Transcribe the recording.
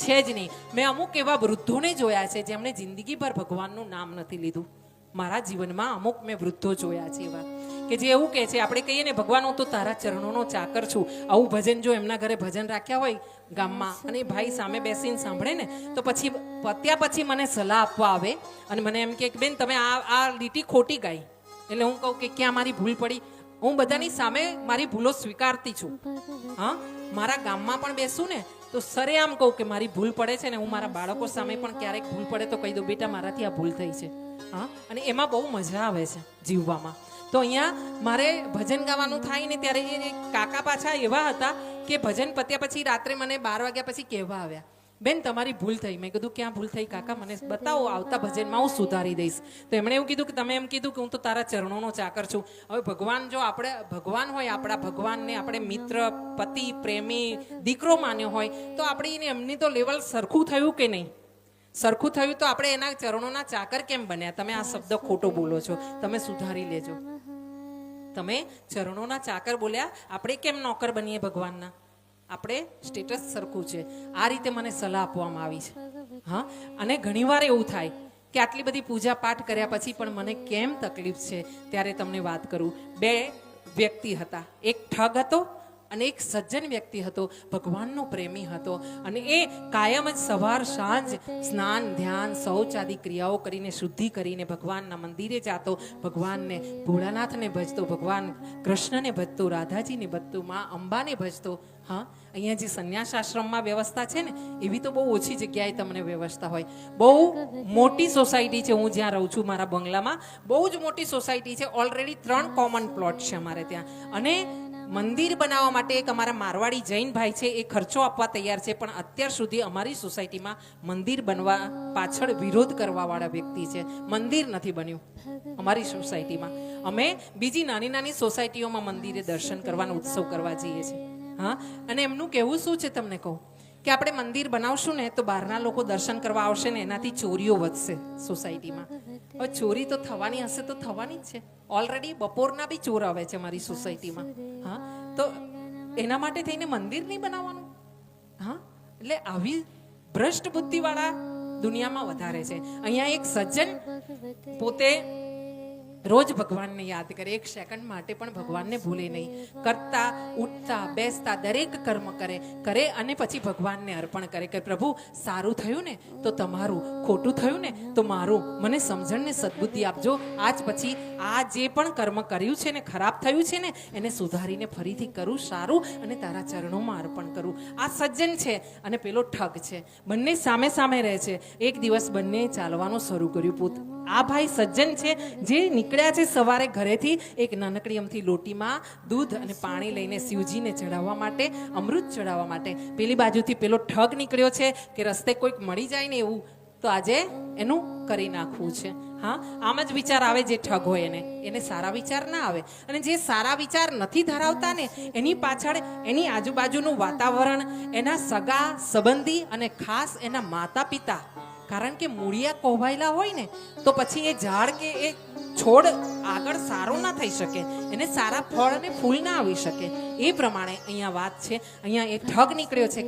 છે જ નહીં. મેં અમુક એવા વૃદ્ધોને જોયા છે જેમણે જિંદગીભર ભગવાનનું નામ નથી લીધું. મારા જીવનમાં અમુક મેં વૃદ્ધો જોયા છે એવા. કે જે એવું કહે છે, આપણે કહીએ ને, ભગવાન હું તો તારા ચરણોનો ચાકર છું. આવું ભજન જો એમના ઘરે ભજન રાખ્યા હોય ગામમાં અને ભાઈ સામે બેસીને સાંભળે ને, તો પછી પત્યા પછી મને સલાહ આપવા આવે અને મને એમ કે બેન, તમે આ આ લીટી ખોટી ગાઈ. એટલે હું કહું કે, ક્યાં મારી ભૂલ પડી? હું બધાની સામે મારી ભૂલો સ્વીકારતી છું. હા? મારા ગામમાં પણ બેસું ને તો સરે આમ કહું કે મારી ભૂલ પડે છે ને હું મારા બાળકો સામે પણ ક્યારેક ભૂલ પડે તો કહી દઉં, બેટા, મારાથી આ ભૂલ થઈ છે. હા? અને એમાં બહુ મજા આવે છે જીવવામાં. તો અહીંયા મારે ભજન ગાવાનું થાય ને ત્યારે એ કાકા પાછા એવા હતા કે ભજન પત્યા પછી રાત્રે મને બાર વાગ્યા પછી કહેવા આવ્યા. બેન, તમારી ભૂલ થઈ. મેં કીધું ક્યાં ભૂલ થઈ, કાકા, મને બતાવો, આવતા ભજનમાં હું સુધારી દઈશ. તો એમણે એવું કીધું કે તમે એમ કીધું કે હું તો તારા ચરણોનો ચાકર છું. હવે ભગવાન જો આપણે, ભગવાન હોય, આપણા ભગવાનને આપણે મિત્ર, પતિ, પ્રેમી, દીકરો માન્યો હોય, તો આપણે એને એમની તો લેવલ સરખું થયું કે નહીં? સરખું થયું તો આપણે એના ચરણોના ચાકર કેમ બન્યા? તમે આ શબ્દ ખોટો બોલો છો. તમે સુધારી લેજો. તમે ચરણોના ચાકર બોલ્યા. આપણે કેમ નોકર બનીએ ભગવાનના? આપણે સ્ટેટસ સરખું છે. આ રીતે મને સલાહ આપવામાં આવી છે. હા? અને ઘણીવાર એવું થાય કે આટલી બધી પૂજા પાઠ કર્યા પછી પણ મને કેમ તકલીફ છે? ત્યારે તમને વાત કરું. બે વ્યક્તિ હતા. એક ઠગ હતો અને એક સજ્જન વ્યક્તિ હતો, ભગવાનનો પ્રેમી હતો અને એ કાયમ જ સવાર સાંજ સ્નાન, ધ્યાન શૌચ આદિ ક્રિયાઓ કરીને શુદ્ધિ કરીને ભગવાનના મંદિરે જાતો, ભગવાનને ભોળાનાથને ભજતો, ભગવાન કૃષ્ણને ભજતો, રાધાજીને ભજતો, માં અંબાને ભજતો. હા, અહીંયા જે સંન્યાસ આશ્રમમાં વ્યવસ્થા છે ને, એવી તો બહુ ઓછી જગ્યાએ તમને વ્યવસ્થા હોય. બહુ મોટી સોસાયટી છે, હું જ્યાં રહું છું મારા બંગલામાં, બહુ જ મોટી સોસાયટી છે, ઓલરેડી ત્રણ કોમન પ્લોટ છે અમારે ત્યાં. અને મંદિર બનાવવા માટે એક અમારા મારવાડી જૈન ભાઈ છે, એ ખર્ચો આપવા તૈયાર છે, પણ અત્યાર સુધી અમારી સોસાયટીમાં મંદિર બનવા પાછળ વિરોધ કરવાવાળા વ્યક્તિ છે. મંદિર નથી બન્યું અમારી સોસાયટીમાં. અમે બીજી નાની નાની સોસાયટીઓમાં મંદિરે દર્શન કરવાનો ઉત્સવ કરવા જઈએ છીએ. હા? અને એમનું કહેવું શું છે તમને કહું? કે આપણે મંદિર બનાવશું ને, તો બહારના લોકો દર્શન કરવા આવશે ને, એનાથી ચોરીઓ વધશે સોસાયટીમાં. હવે ચોરી તો થવાની હશે તો થવાની જ છે. ઓલરેડી બપોરના બી ચોર આવે છે મારી સોસાયટીમાં. હા? તો એના માટે થઈને મંદિર નહીં બનાવવાનું? હા? એટલે આવી ભ્રષ્ટ બુદ્ધિવાળા દુનિયામાં વધારે છે. અહીંયા એક સજ્જન પોતે રોજ ભગવાનને યાદ કરે, એક સેકન્ડ માટે પણ ભગવાનને ભૂલે નહીં. કરતા, ઉઠતા, બેસતા, દરેક કર્મ કરે કરે અને પછી ભગવાનને અર્પણ કરે કે, પ્રભુ, સારું થયું ને? તો તમારું ખોટું થયું ને? તો મારું, મને સમજણ ને સદબુદ્ધિ આપજો. આજ પછી આ જે પણ કર્મ કર્યું છે ને, ખરાબ થયું છે ને, એને સુધારીને ફરીથી કરું, સારું અને તારા ચરણોમાં અર્પણ કરું. આ સજ્જન છે અને પેલો ઠગ છે. બંને સામે સામે રહે છે. એક દિવસ બંને ચાલવાનું શરૂ કર્યું પોત આ ભાઈ સજ્જન છે, જે નીકળ્યા છે સવારે ઘરેથી એક નાનકડી અમથી લોટીમાં દૂધ અને પાણી લઈને શિવજીને ચડાવવા માટે, અમૃત ચડાવવા માટે. પેલી બાજુથી પેલો ઠગ નીકળ્યો છે કે રસ્તે કોઈક મળી જાય ને એવું, તો આજે એનું કરી નાખવું છે. હા, આમ જ વિચાર આવે જે ઠગ હોય એને. એને સારા વિચાર ના આવે. અને જે સારા વિચાર નથી ધરાવતા ને, એની પાછળ એની આજુબાજુનું વાતાવરણ, એના સગા, સંબંધી અને ખાસ એના માતા પિતા કારણ કે મૂળિયા કોહવાયેલા હોય ને, તો પછી એ ઝાડ કે એ છોડ આગળ સારો ના થઈ શકે, એને સારા ફળ અને ફૂલ ના આવી શકે. એ પ્રમાણે અહીંયા વાત છે. અહીંયા એ ઠગ નીકળ્યો છે.